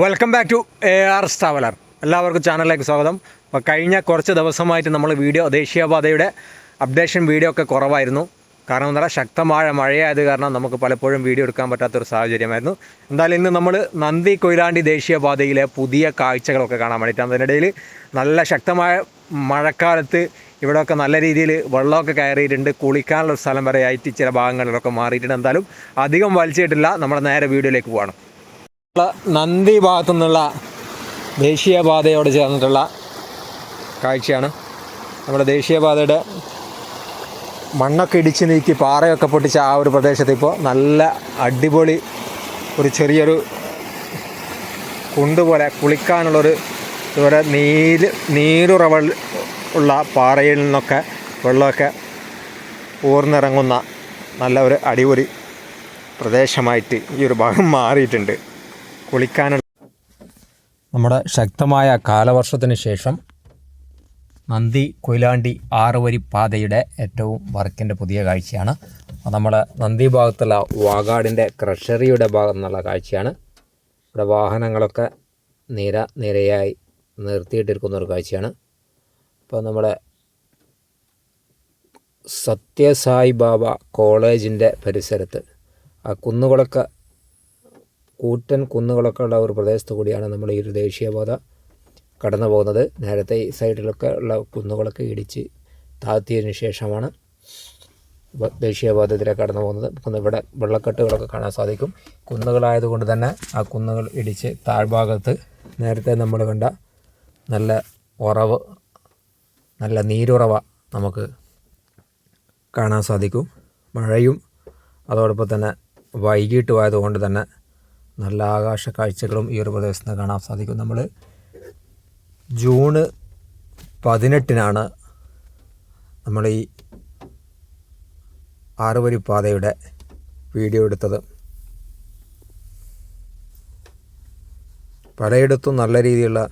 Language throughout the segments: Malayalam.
Welcome back to A R traveller എല്ലാവർക്കും ചാനലിലേക്ക് സ്വാഗതം. അപ്പോൾ കഴിഞ്ഞ കുറച്ച് ദിവസമായിട്ട് നമ്മൾ വീഡിയോ ദേശീയപാതയുടെ അപ്ഡേഷൻ വീഡിയോ ഒക്കെ കുറവായിരുന്നു. കാരണം എന്താ ശക്തമായ മഴയായത് കാരണം നമുക്ക് പലപ്പോഴും വീഡിയോ എടുക്കാൻ പറ്റാത്തൊരു സാഹചര്യമായിരുന്നു. എന്തായാലും ഇന്ന് നമ്മൾ നന്ദി കൊയിലാണ്ടി ദേശീയപാതയിലെ പുതിയ കാഴ്ചകളൊക്കെ കാണാൻ വേണ്ടിയിട്ടാണ്. അതിനിടയിൽ നല്ല ശക്തമായ മഴക്കാലത്ത് ഇവിടെയൊക്കെ നല്ല രീതിയിൽ വെള്ളമൊക്കെ കയറിയിട്ടുണ്ട്. കുളിക്കാനുള്ള സ്ഥലം വരെ ആയിട്ട് ചില ഭാഗങ്ങളിലൊക്കെ മാറിയിട്ടുണ്ട്. എന്തായാലും അധികം വലിച്ചിട്ടില്ല. നമ്മുടെ നേരെ വീഡിയോയിലേക്ക് പോകണം നന്ദി ഭാഗത്തു നിന്നുള്ള ദേശീയപാതയോട് ചേർന്നിട്ടുള്ള കാഴ്ചയാണ്. നമ്മുടെ ദേശീയപാതയുടെ മണ്ണൊക്കെ ഇടിച്ച് നീക്കി പാറയൊക്കെ പൊട്ടിച്ച ആ ഒരു പ്രദേശത്ത് ഇപ്പോൾ നല്ല അടിപൊളി ഒരു ചെറിയൊരു കുണ്ടുപോലെ കുളിക്കാനുള്ളൊരു ഇതുപോലെ നീര് നീരുറവ ഉള്ള പാറയിൽ നിന്നൊക്കെ വെള്ളമൊക്കെ ഊർന്നിറങ്ങുന്ന നല്ല ഒരു അടിപൊളി പ്രദേശമായിട്ട് ഈ ഒരു ഭാഗം മാറിയിട്ടുണ്ട്. കുളിക്കാനുള്ള നമ്മുടെ ശക്തമായ കാലവർഷത്തിന് ശേഷം നന്ദി കൊയിലാണ്ടി ആറുവരി പാതയുടെ ഏറ്റവും വർക്കിന്റെ പുതിയ കാഴ്ചയാണ്. നമ്മൾ നന്ദി ഭാഗത്തുള്ള വാഗാടിന്റെ ക്രഷറിയുടെ ഭാഗം എന്നുള്ള കാഴ്ചയാണ്. ഇവിടെ വാഹനങ്ങളൊക്കെ നിര നിരയായി നിർത്തിയിട്ടിരിക്കുന്ന ഒരു കാഴ്ചയാണ്. അപ്പോൾ നമ്മുടെ സത്യസായി ബാബ കോളേജിന്റെ പരിസരത്ത് ആ കുന്നുകളൊക്കെ കൂറ്റൻ കുന്നുകളൊക്കെ ഉള്ള ഒരു പ്രദേശത്ത് കൂടിയാണ് നമ്മൾ ഈ ഒരു ദേശീയപാത കടന്നു പോകുന്നത്. നേരത്തെ ഈ സൈഡിലൊക്കെ ഉള്ള കുന്നുകളൊക്കെ ഇടിച്ച് താഴ്ത്തിയതിന് ശേഷമാണ് ദേശീയപാതത്തിലേക്ക് കടന്നു പോകുന്നത്. കുന്ന് ഇവിടെ വെള്ളക്കെട്ടുകളൊക്കെ കാണാൻ സാധിക്കും. കുന്നുകളായതുകൊണ്ട് തന്നെ ആ കുന്നുകൾ ഇടിച്ച് താഴ്ഭാഗത്ത് നേരത്തെ നമ്മൾ കണ്ട നല്ല ഉറവ് നല്ല നീരുറവ നമുക്ക് കാണാൻ സാധിക്കും. മഴയും അതോടൊപ്പം തന്നെ വൈകിട്ട് ആയതുകൊണ്ട് തന്നെ നല്ല ആകാശ കാഴ്ചകളും ഈ ഒരു പ്രദേശത്ത് നിന്ന് കാണാൻ സാധിക്കും. നമ്മൾ ജൂണ് പതിനെട്ടിനാണ് നമ്മൾ ഈ ആറുവരി പാതയുടെ വീഡിയോ എടുത്തത്. പലയിടത്തും നല്ല രീതിയിലുള്ള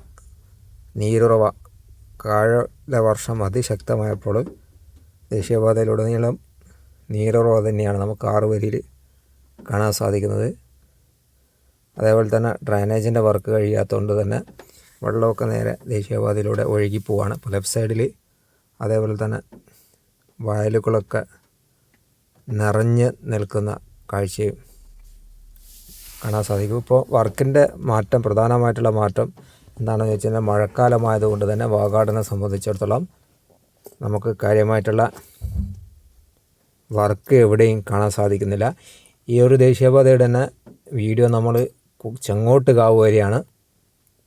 നീരുറവ കാലവർഷം അതിശക്തമായപ്പോൾ ദേശീയപാതയിലുടനീളം നീരുറവ തന്നെയാണ് നമുക്ക് ആറുവരിയിൽ കാണാൻ സാധിക്കുന്നത്. അതേപോലെ തന്നെ ഡ്രൈനേജിന്റെ വർക്ക് കഴിയാത്തതുകൊണ്ട് തന്നെ വെള്ളമൊക്കെ നേരെ ദേശീയപാതയിലൂടെ ഒഴുകി പോവാണ്. ഇപ്പോൾ ലെഫ്റ്റ് സൈഡിൽ അതേപോലെ തന്നെ വയലുകളൊക്കെ നിറഞ്ഞ് നിൽക്കുന്ന കാഴ്ചയും കാണാൻ സാധിക്കും. ഇപ്പോൾ വർക്കിന്റെ മാറ്റം പ്രധാനമായിട്ടുള്ള മാറ്റം എന്താണെന്ന് വെച്ച് കഴിഞ്ഞാൽ മഴക്കാലമായതുകൊണ്ട് തന്നെ വാഗാടിനെ സംബന്ധിച്ചിടത്തോളം നമുക്ക് കാര്യമായിട്ടുള്ള വർക്ക് എവിടെയും കാണാൻ സാധിക്കുന്നില്ല. ഈ ഒരു ദേശീയപാതയുടെ തന്നെ വീഡിയോ നമ്മൾ ചെങ്ങോട്ട് കാവ് വരെയാണ്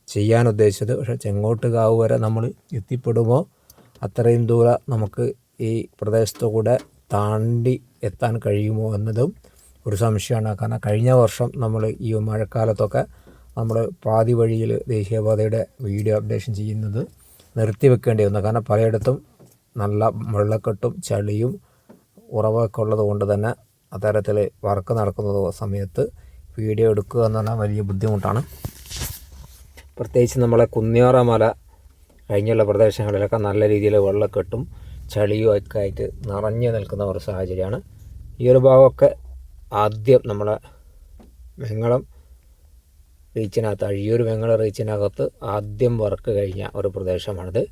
ചെയ്യാൻ ഉദ്ദേശിച്ചത്. പക്ഷേ ചെങ്ങോട്ട് കാവ് വരെ നമ്മൾ എത്തിപ്പെടുമ്പോൾ അത്രയും ദൂരം നമുക്ക് ഈ പ്രദേശത്തു കൂടെ താണ്ടി എത്താൻ കഴിയുമോ എന്നതും ഒരു സംശയമാണ്. കാരണം കഴിഞ്ഞ വർഷം നമ്മൾ ഈ മഴക്കാലത്തൊക്കെ നമ്മൾ പാതി വഴിയിൽ ദേശീയപാതയുടെ വീഡിയോ അപ്ഡേഷൻ ചെയ്യുന്നത് നിർത്തി വെക്കേണ്ടി വന്നു കാരണം പലയിടത്തും നല്ല വെള്ളക്കെട്ടും ചളിയും ഉറവൊക്കെ ഉള്ളത് കൊണ്ട് തന്നെ അത്തരത്തിൽ വർക്ക് നടക്കുന്ന സമയത്ത് വീഡിയോ എടുക്കുക എന്ന് പറഞ്ഞാൽ വലിയ ബുദ്ധിമുട്ടാണ്. പ്രത്യേകിച്ച് നമ്മളെ കുന്നിയോറ മല കഴിഞ്ഞുള്ള പ്രദേശങ്ങളിലൊക്കെ നല്ല രീതിയിൽ വെള്ളക്കെട്ടും ചളിയും ഒക്കെ ആയിട്ട് നിറഞ്ഞു നിൽക്കുന്ന ഒരു സാഹചര്യമാണ്. ഈ ഒരു ഭാഗമൊക്കെ ആദ്യം നമ്മളെ വെങ്ങളം റീച്ചിനകത്ത് അഴിയൂർ വെങ്ങളം റീച്ചിനകത്ത് ആദ്യം വർക്ക് കഴിഞ്ഞ ഒരു പ്രദേശമാണിത്.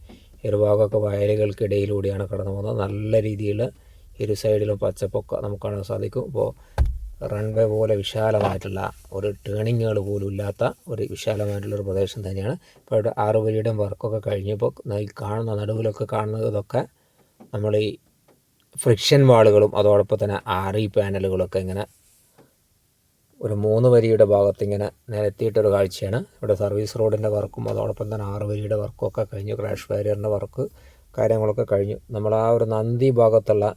ഒരു ഭാഗമൊക്കെ വയലുകൾക്കിടയിലൂടെയാണ് കടന്നു പോകുന്നത് നല്ല രീതിയിൽ ഇരു സൈഡിലും പച്ചപ്പൊക്കെ നമുക്ക് കാണാൻ സാധിക്കും. ഇപ്പോൾ റൺവേ പോലെ വിശാലമായിട്ടുള്ള ഒരു ടേണിങ്ങുകൾ പോലും ഇല്ലാത്ത ഒരു വിശാലമായിട്ടുള്ള ഒരു പ്രദേശം തന്നെയാണ്. ഇപ്പോൾ ഇവിടെ ആറ് വരിയുടെ വർക്കൊക്കെ കഴിഞ്ഞപ്പോൾ ഈ കാണുന്ന നടുവിലൊക്കെ കാണുന്നതൊക്കെ നമ്മൾ ഈ ഫ്രിക്ഷൻ വാളുകളും അതോടൊപ്പം തന്നെ ആറി പാനലുകളൊക്കെ ഇങ്ങനെ ഒരു മൂന്ന് വരിയുടെ ഭാഗത്ത് ഇങ്ങനെ നിരത്തിയിട്ടൊരു കാഴ്ചയാണ്. ഇവിടെ സർവീസ് റോഡിന്റെ വർക്കും അതോടൊപ്പം തന്നെ ആറ് വരിയുടെ വർക്കും ഒക്കെ കഴിഞ്ഞു. ക്രാഷ് ബാരിയറിന്റെ വർക്ക് കാര്യങ്ങളൊക്കെ കഴിഞ്ഞു. നമ്മൾ ആ ഒരു നന്ദി ഭാഗത്തുള്ള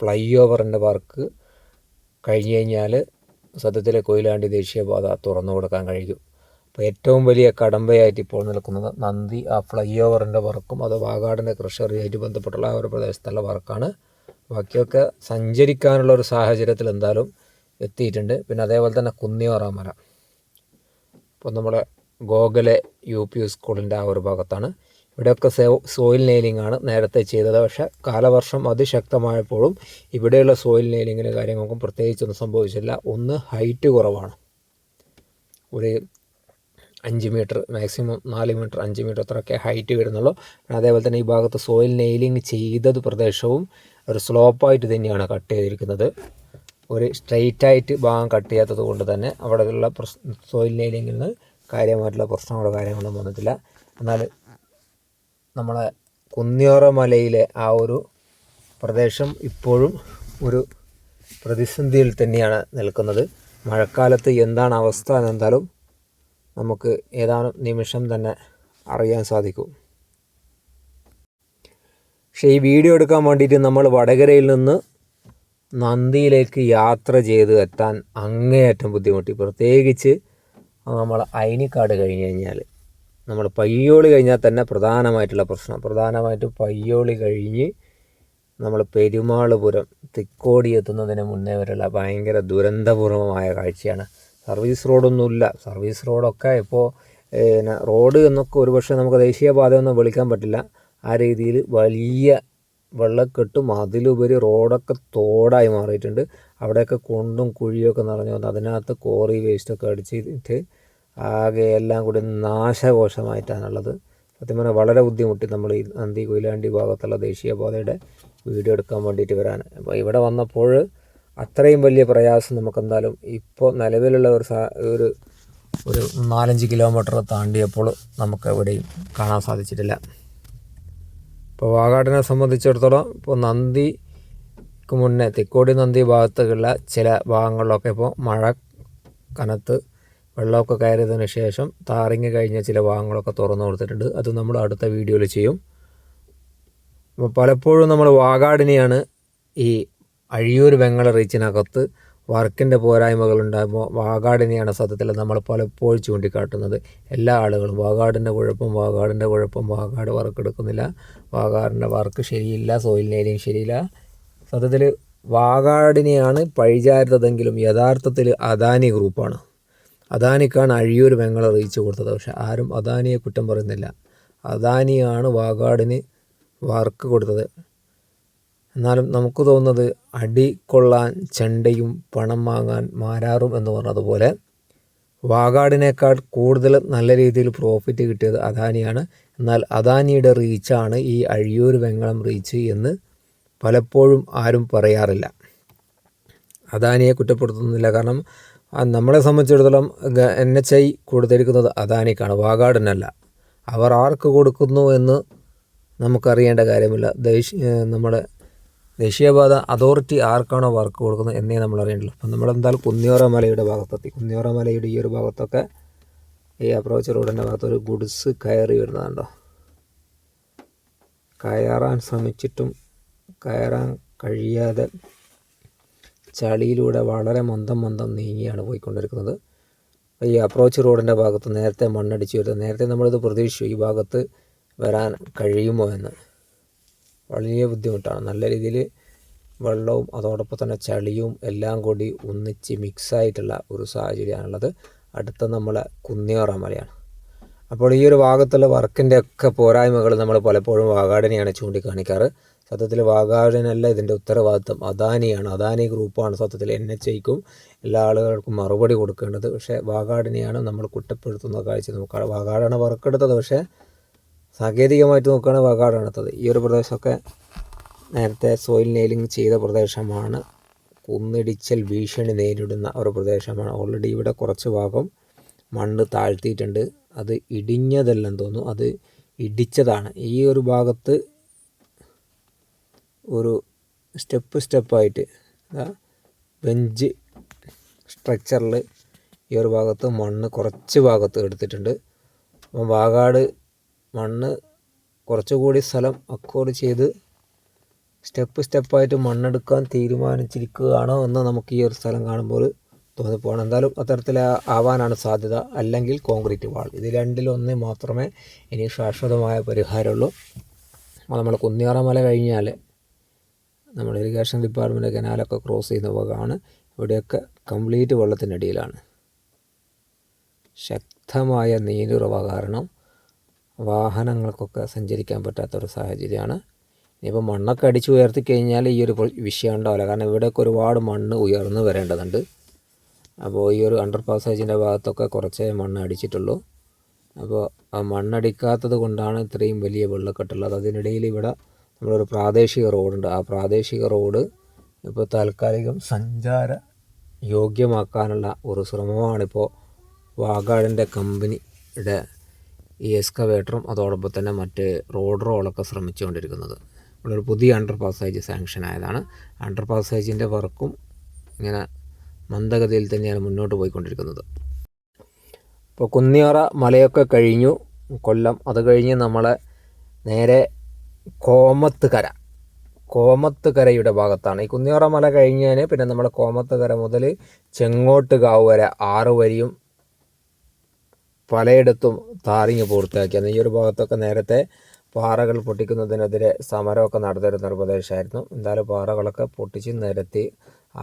ഫ്ലൈ ഓവറിന്റെ വർക്ക് കഴിഞ്ഞ് കഴിഞ്ഞാൽ സത്യത്തിൽ കൊയിലാണ്ടി ദേശീയപാത തുറന്നു കൊടുക്കാൻ കഴിയും. അപ്പോൾ ഏറ്റവും വലിയ കടമ്പയായിട്ട് ഇപ്പോൾ നിൽക്കുന്നത് നന്ദി ആ ഫ്ലൈ ഓവറിന്റെ വർക്കും അത് വാഗാടിന്റെ കൃഷിയായിട്ട് ബന്ധപ്പെട്ടുള്ള ആ ഒരു പ്രദേശത്തുള്ള വർക്കാണ്. ബാക്കിയൊക്കെ സഞ്ചരിക്കാനുള്ള ഒരു സാഹചര്യത്തിൽ എന്തായാലും എത്തിയിട്ടുണ്ട്. പിന്നെ അതേപോലെ തന്നെ കുന്നിയോറാമല. ഇപ്പോൾ നമ്മുടെ ഗോഗലെ യു പി സ്കൂളിന്റെ ആ ഒരു ഭാഗത്താണ്. ഇവിടെയൊക്കെ സോയിൽ നെയിലിംഗ് ആണ് നേരത്തെ ചെയ്തത്. പക്ഷേ കാലവർഷം അതിശക്തമായപ്പോഴും ഇവിടെയുള്ള സോയിൽ നെയിലിങ്ങിന് കാര്യങ്ങൾക്കും പ്രത്യേകിച്ചൊന്നും സംഭവിച്ചില്ല. ഒന്ന് ഹൈറ്റ് കുറവാണ്. ഒരു അഞ്ച് മീറ്റർ മാക്സിമം നാല് മീറ്റർ അഞ്ച് മീറ്റർ അത്രയൊക്കെ ഹൈറ്റ് വരുന്നുള്ളൂ. അതേപോലെ തന്നെ ഈ ഭാഗത്ത് സോയിൽ നെയിലിംഗ് ചെയ്തത് പ്രദേശവും ഒരു സ്ലോപ്പായിട്ട് തന്നെയാണ് കട്ട് ചെയ്തിരിക്കുന്നത്. ഒരു സ്ട്രെയിറ്റ് ആയിട്ട് ഭാഗം കട്ട് ചെയ്യാത്തത് കൊണ്ട് തന്നെ അവിടെയുള്ള പ്രശ്ന സോയിൽ നെയിലിങ്ങിൽ നിന്ന് കാര്യമായിട്ടുള്ള പ്രശ്നങ്ങളോ കാര്യങ്ങളൊന്നും വന്നിട്ടില്ല. എന്നാൽ നമ്മളെ കുന്നിയോറ മലയിലെ ആ ഒരു പ്രദേശം ഇപ്പോഴും ഒരു പ്രതിസന്ധിയിൽ തന്നെയാണ് നിൽക്കുന്നത്. മഴക്കാലത്ത് എന്താണ് അവസ്ഥ എന്നെന്തായാലും നമുക്ക് ഏതാനും നിമിഷം തന്നെ അറിയാൻ സാധിക്കും. പക്ഷേ ഈ വീഡിയോ എടുക്കാൻ വേണ്ടിയിട്ട് നമ്മൾ വടകരയിൽ നിന്ന് നന്ദിയിലേക്ക് യാത്ര ചെയ്ത് എത്താൻ അങ്ങേയറ്റം ബുദ്ധിമുട്ടി. പ്രത്യേകിച്ച് നമ്മൾ അയിനിക്കാട് കഴിഞ്ഞ് കഴിഞ്ഞാൽ നമ്മൾ പയ്യോളി കഴിഞ്ഞാൽ തന്നെ പ്രധാനമായിട്ടുള്ള പ്രശ്നം. പ്രധാനമായിട്ട് പയ്യോളി കഴിഞ്ഞ് നമ്മൾ പെരുമാളുപുരം തിക്കോടി എത്തുന്നതിന് മുന്നേ വരെയുള്ള ഭയങ്കര ദുരന്തപൂർവമായ കാഴ്ചയാണ്. സർവീസ് റോഡൊന്നുമില്ല. സർവീസ് റോഡൊക്കെ ഇപ്പോൾ പിന്നെ റോഡ് എന്നൊക്കെ ഒരുപക്ഷെ നമുക്ക് ദേശീയപാതയൊന്നും വിളിക്കാൻ പറ്റില്ല. ആ രീതിയിൽ വലിയ വെള്ളക്കെട്ടും അതിലുപരി റോഡൊക്കെ തോടായി മാറിയിട്ടുണ്ട്. അവിടെയൊക്കെ കുണ്ടും കുഴിയൊക്കെ നിറഞ്ഞു വന്ന് അതിനകത്ത് കോറി വേസ്റ്റൊക്കെ അടിച്ചിട്ട് ആകെ എല്ലാം കൂടി നാശകോശമായിട്ടാണുള്ളത്. സത്യം പറഞ്ഞാൽ വളരെ ബുദ്ധിമുട്ടി നമ്മൾ ഈ നന്ദി കൊയിലാണ്ടി ഭാഗത്തുള്ള ദേശീയപാതയുടെ വീഡിയോ എടുക്കാൻ വേണ്ടിയിട്ട് വരാൻ. അപ്പോൾ ഇവിടെ വന്നപ്പോൾ അത്രയും വലിയ പ്രയാസം നമുക്ക് എന്തായാലും ഇപ്പോൾ നിലവിലുള്ള ഒരു ഒരു ഒരു നാലഞ്ച് കിലോമീറ്റർ താണ്ടിയപ്പോൾ നമുക്ക് എവിടെയും കാണാൻ സാധിച്ചിട്ടില്ല. ഇപ്പോൾ വാഗാടിനെ സംബന്ധിച്ചിടത്തോളം ഇപ്പോൾ നന്ദിക്ക് മുന്നേ തിക്കോടി നന്ദി ഭാഗത്തുള്ള ചില ഭാഗങ്ങളിലൊക്കെ ഇപ്പോൾ മഴ കനത്ത് വെള്ളമൊക്കെ കയറിയതിന് ശേഷം താറിങ് കഴിഞ്ഞ ചില ഭാഗങ്ങളൊക്കെ തുറന്നു കൊടുത്തിട്ടുണ്ട്. അത് നമ്മൾ അടുത്ത വീഡിയോയിൽ ചെയ്യും. പലപ്പോഴും നമ്മൾ വാഗാടിനെയാണ് ഈ അഴിയൂർ വെങ്ങള റീച്ചിനകത്ത് വർക്കിന്റെ പോരായ്മകൾ ഉണ്ടാകുമ്പോൾ വാഗാടിനെയാണ് സത്യത്തിൽ നമ്മൾ പലപ്പോഴും ചൂണ്ടിക്കാട്ടുന്നത്. എല്ലാ ആളുകളും വാഗാടിന്റെ കുഴപ്പം വാഗാടിന്റെ കുഴപ്പം വാഗാട് വർക്ക് എടുക്കുന്നില്ല. വാഗാടിന്റെ വർക്ക് ശരിയില്ല സോയിലിനേലും ശരിയില്ല. സത്യത്തിൽ വാഗാടിനെയാണ് പഴിചാരുന്നതെങ്കിലും യഥാർത്ഥത്തിൽ അദാനി ഗ്രൂപ്പാണ്. അദാനിക്കാണ് അഴിയൂർ വെങ്ങൾ അറിയിച്ചു കൊടുത്തത്. പക്ഷെ ആരും അദാനിയെ കുറ്റം പറയുന്നില്ല. അദാനിയാണ് വാഗാടിന് വാർക്ക് കൊടുത്തത്. എന്നാലും നമുക്ക് തോന്നുന്നത് അടി കൊള്ളാൻ ചെണ്ടയും പണം വാങ്ങാൻ മാരാറും എന്ന് പറഞ്ഞതുപോലെ വാഗാടിനേക്കാൾ കൂടുതൽ നല്ല രീതിയിൽ പ്രോഫിറ്റ് കിട്ടിയത് അദാനിയാണ്. എന്നാൽ അദാനിയുടെ റീച്ചാണ് ഈ അഴിയൂർ വെങ്ങളം റീച്ച് എന്ന് പലപ്പോഴും ആരും പറയാറില്ല. അദാനിയെ കുറ്റപ്പെടുത്തുന്നില്ല. കാരണം നമ്മളെ സംബന്ധിച്ചിടത്തോളം എൻ എച്ച് ഐ കൊടുത്തിരിക്കുന്നത് അദാനിക്കാണ് വാഗാടിനല്ല അവർ ആർക്ക് കൊടുക്കുന്നു എന്ന് നമുക്കറിയേണ്ട കാര്യമില്ല. ദേശീയ നമ്മുടെ ദേശീയപാത അതോറിറ്റി ആർക്കാണോ വർക്ക് കൊടുക്കുന്നത് എന്നേ നമ്മൾ അറിയേണ്ടല്ലോ അപ്പം നമ്മളെന്തായാലും കുന്നിയോറ മലയുടെ ഭാഗത്തെത്തി. കുന്നിയോറ മലയുടെ ഈ ഒരു ഭാഗത്തൊക്കെ ഈ അപ്രോച്ച് റോഡിന്റെ ഭാഗത്തൊരു ഗുഡ്സ് കയറി വരുന്നതുണ്ടോ? കയറാൻ ശ്രമിച്ചിട്ടും കയറാൻ കഴിയാതെ ചളിയിലൂടെ വളരെ മന്ദം മന്ദം നീങ്ങിയാണ് പോയിക്കൊണ്ടിരിക്കുന്നത്. ഈ അപ്രോച്ച് റോഡിന്റെ ഭാഗത്ത് നേരത്തെ മണ്ണടിച്ച് വരുന്നത്. നേരത്തെ നമ്മളിത് പ്രതീക്ഷിച്ചു ഈ ഭാഗത്ത് വരാൻ കഴിയുമോ എന്ന്. വലിയ ബുദ്ധിമുട്ടാണ്. നല്ല രീതിയിൽ വെള്ളവും അതോടൊപ്പം തന്നെ ചളിയും എല്ലാം കൂടി ഒന്നിച്ച് മിക്സായിട്ടുള്ള ഒരു സാഹചര്യമാണുള്ളത്. അടുത്ത നമ്മളെ കുന്നിയോറ മലയാണ്. അപ്പോൾ ഈ ഒരു ഭാഗത്തുള്ള വർക്കിന്റെ ഒക്കെ പോരായ്മകൾ നമ്മൾ പലപ്പോഴും വാഗാടിനെയാണ് ചൂണ്ടിക്കാണിക്കാറ്. സത്യത്തിൽ വാഗാഴനല്ല ഇതിന്റെ ഉത്തരവാദിത്വം. അദാനിയാണ്. അദാനി ഗ്രൂപ്പാണ് സത്യത്തിൽ എൻ എച്ച് ഐക്കും എല്ലാ ആളുകൾക്കും മറുപടി കൊടുക്കേണ്ടത്. പക്ഷേ വാഗാടിനെയാണ് നമ്മൾ കുറ്റപ്പെടുത്തുന്ന കാഴ്ച നമുക്ക് വാഗാടാണ് വർക്കെടുത്തത് പക്ഷേ സാങ്കേതികമായിട്ട് നോക്കുകയാണെങ്കിൽ വാഗാടാണ് എടുത്തത്. ഈ ഒരു പ്രദേശമൊക്കെ നേരത്തെ സോയിൽ നെയിലിംഗ് ചെയ്ത പ്രദേശമാണ്. കുന്നിടിച്ചൽ ഭീഷണി നേരിടുന്ന ഒരു പ്രദേശമാണ്. ഓൾറെഡി ഇവിടെ കുറച്ച് ഭാഗം മണ്ണ് താഴ്ത്തിയിട്ടുണ്ട്. അത് ഇടിഞ്ഞതല്ലെന്ന് തോന്നുന്നു. അത് ഇടിച്ചതാണ്. ഈ ഒരു ഭാഗത്ത് ഒരു സ്റ്റെപ്പ് സ്റ്റെപ്പായിട്ട് ബെഞ്ച് സ്ട്രക്ചറിൽ ഈ ഒരു ഭാഗത്ത് മണ്ണ് കുറച്ച് ഭാഗത്ത് എടുത്തിട്ടുണ്ട്. അപ്പം വാഗാട് മണ്ണ് കുറച്ചുകൂടി സ്ഥലം അക്കോർഡ് ചെയ്ത് സ്റ്റെപ്പ് സ്റ്റെപ്പായിട്ട് മണ്ണെടുക്കാൻ തീരുമാനിച്ചിരിക്കുകയാണോ എന്ന് നമുക്ക് ഈ ഒരു സ്ഥലം കാണുമ്പോൾ തോന്നിപ്പോകണം. എന്തായാലും അത്തരത്തിൽ ആവാനാണ് സാധ്യത. അല്ലെങ്കിൽ കോൺക്രീറ്റ് വാൾ. ഇത് രണ്ടിലൊന്ന് മാത്രമേ ഇനി ശാശ്വതമായ പരിഹാരമുള്ളൂ. നമ്മൾ കുന്നിയാറ മല കഴിഞ്ഞാൽ നമ്മൾ ഇറിഗേഷൻ ഡിപ്പാർട്ട്മെന്റ് കനാലൊക്കെ ക്രോസ് ചെയ്യുന്ന ഭാഗമാണ് ഇവിടെയൊക്കെ കംപ്ലീറ്റ് വെള്ളത്തിനടിയിലാണ് ശക്തമായ നീരുറവ കാരണം വാഹനങ്ങൾക്കൊക്കെ സഞ്ചരിക്കാൻ പറ്റാത്തൊരു സാഹചര്യമാണ്. ഇനിയിപ്പോൾ മണ്ണൊക്കെ അടിച്ച് ഉയർത്തി കഴിഞ്ഞാൽ ഈ ഒരു വിഷയം ഉണ്ടാവില്ല. കാരണം ഇവിടെയൊക്കെ ഒരുപാട് മണ്ണ് ഉയർന്നു വരേണ്ടതുണ്ട്. അപ്പോൾ ഈ ഒരു അണ്ടർ പാസേജിന്റെ ഭാഗത്തൊക്കെ കുറച്ചേ മണ്ണ് അടിച്ചിട്ടുള്ളൂ. അപ്പോൾ ആ മണ്ണടിക്കാത്തത് കൊണ്ടാണ് ഇത്രയും വലിയ വെള്ളക്കെട്ടുള്ളത്. അതിനിടയിൽ ഇവിടെ നമ്മളൊരു പ്രാദേശിക റോഡുണ്ട്. ആ പ്രാദേശിക റോഡ് ഇപ്പോൾ താൽക്കാലികം സഞ്ചാര യോഗ്യമാക്കാനുള്ള ഒരു ശ്രമമാണിപ്പോൾ വാഗാടിന്റെ കമ്പനിയുടെ ഈ എക്സ്കവേറ്ററും അതോടൊപ്പം തന്നെ മറ്റ് റോഡ് റോളൊക്കെ ശ്രമിച്ചുകൊണ്ടിരിക്കുന്നത്. ഇവിടെ ഒരു പുതിയ അണ്ടർ പാസേജ് സാങ്ഷൻ ആയതാണ്. അണ്ടർ പാസേജിന്റെ വർക്കും ഇങ്ങനെ മന്ദഗതിയിൽ തന്നെയാണ് മുന്നോട്ട് പോയിക്കൊണ്ടിരിക്കുന്നത്. ഇപ്പോൾ കുന്നിയാറ മലയൊക്കെ കഴിഞ്ഞു. കൊല്ലം അത് കഴിഞ്ഞ് നമ്മളെ നേരെ കോമത്ത് കോമത്തുകരയുടെ കോമത്ത് കരയുടെ ഭാഗത്താണ്. ഈ കുന്നിയോറ മല കഴിഞ്ഞാൽ പിന്നെ നമ്മൾ കോമത്തുകര മുതൽ ചെങ്ങോട്ട് കാവ് വരെ ആറ് വരിയും പലയിടത്തും താറിങ് പൂർത്തിയാക്കിയാണ്. ഈ ഒരു ഭാഗത്തൊക്കെ നേരത്തെ പാറകൾ പൊട്ടിക്കുന്നതിനെതിരെ സമരമൊക്കെ നടന്നിരുന്ന ഒരു പ്രദേശമായിരുന്നു. എന്തായാലും പാറകളൊക്കെ പൊട്ടിച്ച് നിരത്തി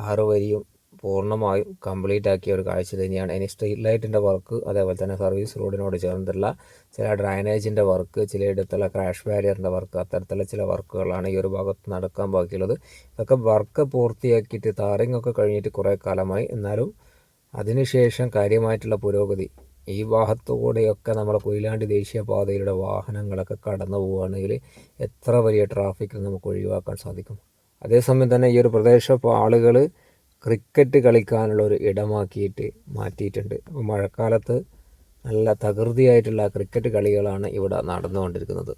ആറ് വരിയും പൂർണമായും കംപ്ലീറ്റ് ആക്കിയ ഒരു കാഴ്ച തന്നെയാണ്. ഇനി സ്ട്രീറ്റ് ലൈറ്റിന്റെ വർക്ക് അതേപോലെ തന്നെ സർവീസ് റോഡിനോട് ചേർന്നിട്ടുള്ള ചില ഡ്രൈനേജിന്റെ വർക്ക് ചിലയിടത്തുള്ള ക്രാഷ് ബാരിയറിന്റെ വർക്ക് അത്തരത്തിലുള്ള ചില വർക്കുകളാണ് ഈ ഒരു ഭാഗത്ത് നടക്കാൻ ബാക്കിയുള്ളത്. ഇതൊക്കെ വർക്ക് പൂർത്തിയാക്കിയിട്ട് താറിങ് ഒക്കെ കഴിഞ്ഞിട്ട് കുറേ കാലമായി. എന്നാലും അതിനുശേഷം കാര്യമായിട്ടുള്ള പുരോഗതി ഈ ഭാഗത്തുകൂടെയൊക്കെ നമ്മൾ കൊയിലാണ്ടി ദേശീയപാതയിലൂടെ വാഹനങ്ങളൊക്കെ കടന്നു പോവുകയാണെങ്കിൽ എത്ര വലിയ ട്രാഫിക് നമുക്ക് ഒഴിവാക്കാൻ സാധിക്കും. അതേസമയം തന്നെ ഈ ഒരു പ്രദേശം ആളുകൾ ക്രിക്കറ്റ് കളിക്കാനുള്ള ഒരു ഇടമാക്കിയിട്ട് മാറ്റിയിട്ടുണ്ട്. അപ്പോൾ മഴക്കാലത്ത് നല്ല തകൃതിയായിട്ടുള്ള ക്രിക്കറ്റ് കളികളാണ് ഇവിടെ നടന്നുകൊണ്ടിരിക്കുന്നത്.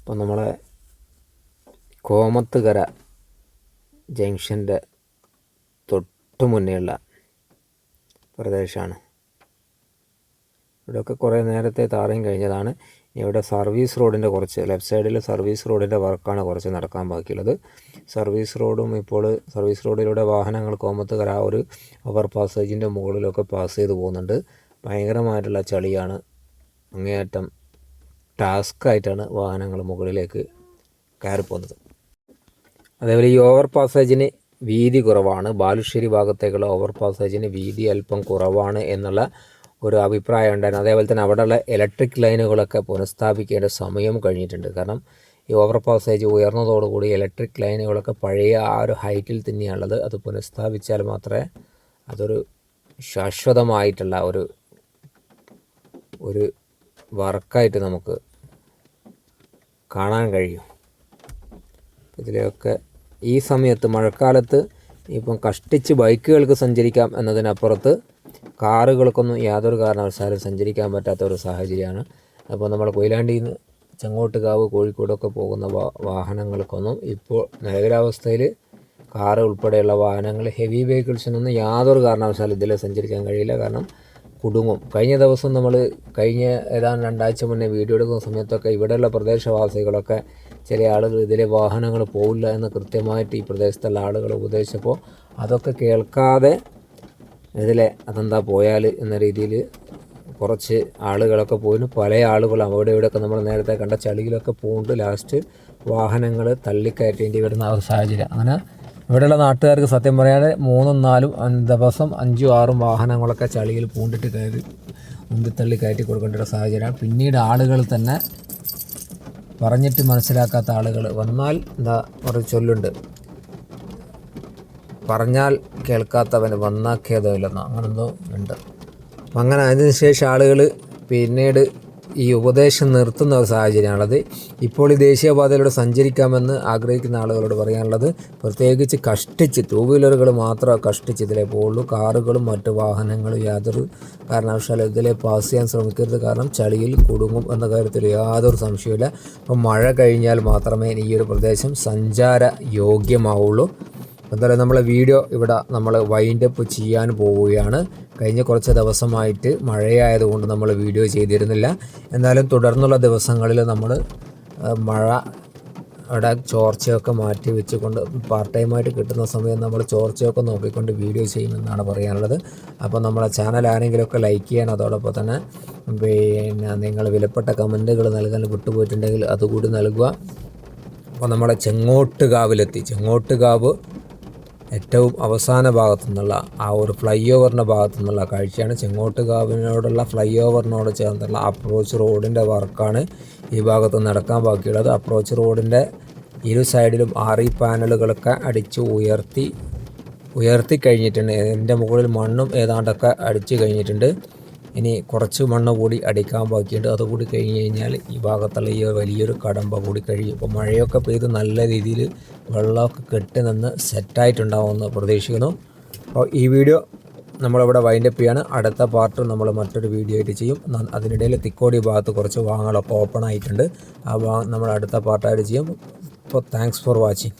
അപ്പോൾ നമ്മളെ കോമത്തുകര ജംഗ്ഷന്റെ തൊട്ട് മുന്നേയുള്ള പ്രദേശമാണ്. ഇവിടെയൊക്കെ കുറേ നേരത്തെ താറയും കഴിഞ്ഞതാണ്. ഇവിടെ സർവീസ് റോഡിന്റെ കുറച്ച് ലെഫ്റ്റ് സൈഡിൽ സർവീസ് റോഡിന്റെ വർക്കാണ് കുറച്ച് നടക്കാൻ ബാക്കിയുള്ളത്. സർവീസ് റോഡും ഇപ്പോൾ സർവീസ് റോഡിലൂടെ വാഹനങ്ങൾ കോമത്തുകര ആ ഒരു ഓവർ പാസേജിന്റെ മുകളിലൊക്കെ പാസ് ചെയ്ത് പോകുന്നുണ്ട്. ഭയങ്കരമായിട്ടുള്ള ചളിയാണ്. അങ്ങേയറ്റം ടാസ്ക് ആയിട്ടാണ് വാഹനങ്ങൾ മുകളിലേക്ക് കയറി പോകുന്നത്. അതേപോലെ ഈ ഓവർ പാസേജിന് വീതി കുറവാണ്. ബാലുശ്ശേരി ഭാഗത്തേക്കുള്ള ഓവർ പാസേജിന് വീതി അല്പം കുറവാണ് എന്നുള്ള ഒരു അഭിപ്രായം ഉണ്ടായിരുന്നു. അതേപോലെ തന്നെ അവിടെയുള്ള ഇലക്ട്രിക് ലൈനുകളൊക്കെ പുനഃസ്ഥാപിക്കേണ്ട സമയം കഴിഞ്ഞിട്ടുണ്ട്. കാരണം ഈ ഓവർ പാസേജ് ഉയർന്നതോടുകൂടി ഇലക്ട്രിക് ലൈനുകളൊക്കെ പഴയ ആ ഒരു ഹൈറ്റിൽ തന്നെയാണുള്ളത്. അത് പുനഃസ്ഥാപിച്ചാൽ മാത്രമേ അതൊരു ശാശ്വതമായിട്ടുള്ള ഒരു ഒരു വർക്കായിട്ട് നമുക്ക് കാണാൻ കഴിയും. ഇതിലൊക്കെ ഈ സമയത്ത് മഴക്കാലത്ത് ഇപ്പം കഷ്ടിച്ച് ബൈക്കുകൾക്ക് സഞ്ചരിക്കാം എന്നതിനപ്പുറത്ത് കാറുകൾക്കൊന്നും യാതൊരു കാരണവശാലും സഞ്ചരിക്കാൻ പറ്റാത്ത ഒരു സാഹചര്യമാണ്. അപ്പോൾ നമ്മൾ കൊയിലാണ്ടിയിൽ നിന്ന് ചെങ്ങോട്ടുകാവ് കോഴിക്കോടൊക്കെ പോകുന്ന വാഹനങ്ങൾക്കൊന്നും ഇപ്പോൾ നിലവിലാവസ്ഥയിൽ കാറ് ഉൾപ്പെടെയുള്ള വാഹനങ്ങൾ ഹെവി വെഹിക്കിൾസിനൊന്നും യാതൊരു കാരണവശാലും ഇതിൽ സഞ്ചരിക്കാൻ കഴിയില്ല. കാരണം കുടുങ്ങും. കഴിഞ്ഞ ദിവസം നമ്മൾ കഴിഞ്ഞ ഏതാണ്ട് രണ്ടാഴ്ച മുന്നേ വീഡിയോ എടുക്കുന്ന സമയത്തൊക്കെ ഇവിടെയുള്ള പ്രദേശവാസികളൊക്കെ ചില ആളുകൾ ഇതിലെ വാഹനങ്ങൾ പോവില്ല എന്ന് കൃത്യമായിട്ട് ഈ പ്രദേശത്തുള്ള ആളുകൾ ഉപദേശിച്ചപ്പോൾ അതൊക്കെ കേൾക്കാതെ ഇതിലെ അതെന്താ പോയാൽ എന്ന രീതിയിൽ കുറച്ച് ആളുകളൊക്കെ പോയിന് പല ആളുകളും അവിടെ ഇവിടെയൊക്കെ നമ്മൾ നേരത്തെ കണ്ട ചളിയിലൊക്കെ പോകുന്നുണ്ട് ലാസ്റ്റ് വാഹനങ്ങൾ തള്ളിക്കയറ്റേണ്ടി വരുന്ന ആ സാഹചര്യം. അങ്ങനെ ഇവിടെയുള്ള നാട്ടുകാർക്ക് സത്യം പറയാതെ മൂന്നും നാലും ദിവസം അഞ്ചും ആറും വാഹനങ്ങളൊക്കെ ചളിയിൽ പൂണ്ടിട്ട് കയറി ഉന്തിത്തള്ളി കയറ്റി കൊടുക്കേണ്ട ഒരു സാഹചര്യമാണ്. പിന്നീട് ആളുകൾ തന്നെ പറഞ്ഞിട്ട് മനസ്സിലാക്കാത്ത ആളുകൾ വന്നാൽ എന്താ ഒരു ചൊല്ലുണ്ട്. പറഞ്ഞാൽ കേൾക്കാത്തവന് വന്നാക്കിയതോ അങ്ങനെന്തോ ഉണ്ട്. അങ്ങനെ അതിനുശേഷം ആളുകൾ പിന്നീട് ഈ ഉപദേശം നിർത്തുന്ന ഒരു സാഹചര്യമാണത്. ഇപ്പോൾ ഈ ദേശീയപാതയിലൂടെ സഞ്ചരിക്കാമെന്ന് ആഗ്രഹിക്കുന്ന ആളുകളോട് പറയാനുള്ളത് പ്രത്യേകിച്ച് കഷ്ടിച്ച് ടൂ വീലറുകൾ മാത്രമേ കഷ്ടിച്ച് ഇതിലേ പോകുള്ളൂ കാറുകളും മറ്റു വാഹനങ്ങളും യാതൊരു കാരണവശാലും ഇതിലെ പാസ് ചെയ്യാൻ ശ്രമിക്കരുത്. കാരണം ചളിയിൽ കുടുങ്ങും എന്ന കാര്യത്തിൽ യാതൊരു സംശയമില്ല അപ്പം മഴ കഴിഞ്ഞാൽ മാത്രമേ ഈ ഒരു പ്രദേശം സഞ്ചാര യോഗ്യമാവുള്ളൂ എന്തായാലും നമ്മളെ വീഡിയോ ഇവിടെ നമ്മൾ വൈൻഡപ്പ് ചെയ്യാൻ പോവുകയാണ്. കഴിഞ്ഞ കുറച്ച് ദിവസമായിട്ട് മഴയായതുകൊണ്ട് നമ്മൾ വീഡിയോ ചെയ്തിരുന്നില്ല. എന്നാലും തുടർന്നുള്ള ദിവസങ്ങളിൽ നമ്മൾ മഴ അവിടെ ചോർച്ചയൊക്കെ മാറ്റി വെച്ചുകൊണ്ട് പാർട്ട് ടൈമായിട്ട് കിട്ടുന്ന സമയം നമ്മൾ ചോർച്ചയൊക്കെ നോക്കിക്കൊണ്ട് വീഡിയോ ചെയ്യുമെന്നാണ് പറയാനുള്ളത്. അപ്പോൾ നമ്മളെ ചാനൽ ആരെങ്കിലുമൊക്കെ ലൈക്ക് ചെയ്യാൻ അതോടൊപ്പം തന്നെ പിന്നെ നിങ്ങൾ വിലപ്പെട്ട കമന്റുകൾ നൽകാൻ വിട്ടുപോയിട്ടുണ്ടെങ്കിൽ അതുകൂടി നൽകുക. അപ്പോൾ നമ്മളെ ചെങ്ങോട്ടുകാവിലെത്തി. ചെങ്ങോട്ടുകാവ് ഏറ്റവും അവസാന ഭാഗത്തു നിന്നുള്ള ആ ഒരു ഫ്ലൈ ഓവറിന്റെ ഭാഗത്തു നിന്നുള്ള കാഴ്ചയാണ്. ചെങ്ങോട്ടുകാവിനോടുള്ള ഫ്ലൈ ഓവറിനോട് ചേർന്നുള്ള അപ്രോച്ച് റോഡിന്റെ വർക്കാണ് ഈ ഭാഗത്ത് നടക്കാൻ ബാക്കിയുള്ളത്. അപ്രോച്ച് റോഡിന്റെ ഇരു സൈഡിലും ആറി പാനലുകളൊക്കെ അടിച്ച് ഉയർത്തി ഉയർത്തി കഴിഞ്ഞിട്ടുണ്ട്. എന്റെ മുകളിൽ മണ്ണും ഏതാണ്ടൊക്കെ അടിച്ച് കഴിഞ്ഞിട്ടുണ്ട്. ഇനി കുറച്ച് മണ്ണ് കൂടി അടിക്കാൻ ബാക്കിയുണ്ട്. അതുകൂടി കഴിഞ്ഞ് കഴിഞ്ഞാൽ ഈ ഭാഗത്തുള്ള ഈ വലിയൊരു കടമ്പ കൂടി കഴിയും. അപ്പോൾ മഴയൊക്കെ പെയ്ത് നല്ല രീതിയിൽ വെള്ളമൊക്കെ കെട്ടി നിന്ന് സെറ്റായിട്ടുണ്ടാവുമെന്ന് പ്രതീക്ഷിക്കുന്നു. അപ്പോൾ ഈ വീഡിയോ നമ്മളിവിടെ വൈൻഡപ്പ് ചെയ്യാണ് അടുത്ത പാർട്ട് നമ്മൾ മറ്റൊരു വീഡിയോ ആയിട്ട് ചെയ്യും. അതിനിടയിൽ തിക്കോടി ഭാഗത്ത് കുറച്ച് ഭാഗങ്ങളൊക്കെ ഓപ്പൺ ആയിട്ടുണ്ട്. ആ നമ്മൾ അടുത്ത പാർട്ടായിട്ട് ചെയ്യും. അപ്പോൾ താങ്ക്സ് ഫോർ വാച്ചിങ്